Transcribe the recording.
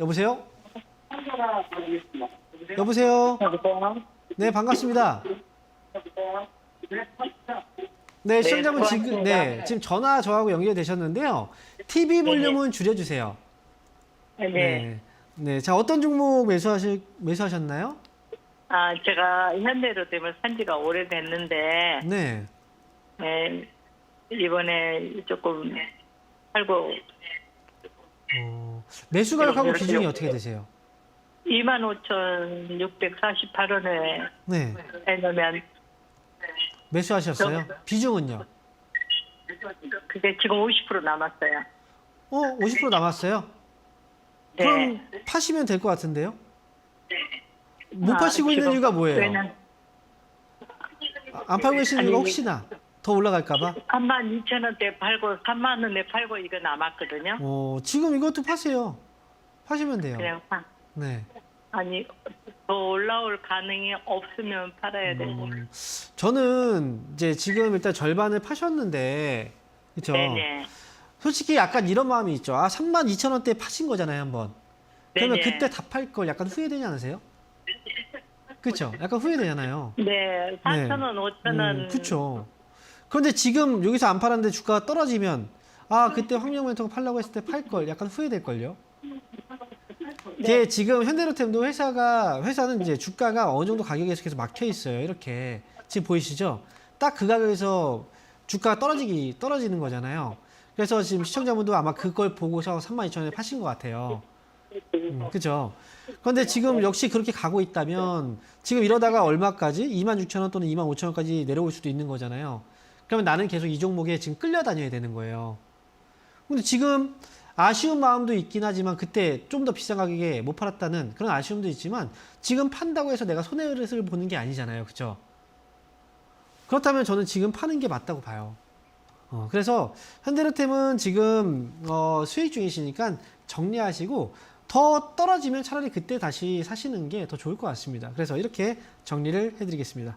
여보세요? 여보세요? 네, 반갑습니다. 네, 시청자분 지금 네, 지금 전화 저하고 연결되셨는데요. TV 볼륨은 줄여 주세요. 네. 네. 네. 자, 어떤 종목 매수하실 매수하셨나요? 아, 제가 현대로템을 산 지가 오래됐는데, 네. 네, 이번에 조금 팔고 어, 매수 가격하고 비중이 어떻게 되세요? 25,648원에 네. 해놓으면 매수하셨어요? 비중은요? 그게 지금 50% 남았어요. 어, 50% 남았어요? 네. 그럼 파시면 될 것 같은데요? 못 아, 파시고 있는 지금 이유가 뭐예요? 왜냐면 아, 안 팔고 계시는 이유가 아니, 혹시나 더 올라갈까봐? 32,000원대 팔고 3만 원에 팔고 이거 남았거든요. 어, 지금 이것도 파세요. 파시면 돼요. 그냥 파- 네. 아니 더 올라올 가능이 없으면 팔아야 되고. 음, 저는 이제 지금 일단 절반을 파셨는데? 네네. 솔직히 약간 이런 마음이 있죠. 아, 3만 2천 원대 파신 거잖아요, 한번. 그러면 네네. 그때 다 팔 걸 약간 후회되지 않으세요? 그쵸? 약간 후회되잖아요. 네, 4,000원, 5,000원. 음, 그쵸. 그런데 지금 여기서 안 팔았는데 주가가 떨어지면, 아, 그때 황명멘토가 팔라고 했을 때 팔 걸 약간 후회될걸요? 이게 지금 현대로템도 회사가, 회사는 이제 주가가 어느 정도 가격에서 계속 막혀 있어요. 이렇게. 지금 보이시죠? 딱 그 가격에서 주가가 떨어지기, 떨어지는 거잖아요. 그래서 지금 시청자분도 아마 그걸 보고서 32,000원에 파신 것 같아요. 음, 그죠? 그런데 지금 역시 그렇게 가고 있다면 지금 이러다가 얼마까지 26,000원 또는 25,000원까지 내려올 수도 있는 거잖아요. 그러면 나는 계속 이 종목에 지금 끌려다녀야 되는 거예요. 근데 지금 아쉬운 마음도 있긴 하지만 그때 좀 더 비싼 가격에 못 팔았다는 그런 아쉬움도 있지만 지금 판다고 해서 내가 손해를 보는 게 아니잖아요. 그죠? 그렇다면 저는 지금 파는 게 맞다고 봐요. 어, 그래서 현대로템은 지금 어, 수익 중이시니까 정리하시고 더 떨어지면 차라리 그때 다시 사시는 게 더 좋을 것 같습니다. 그래서 이렇게 정리를 해드리겠습니다.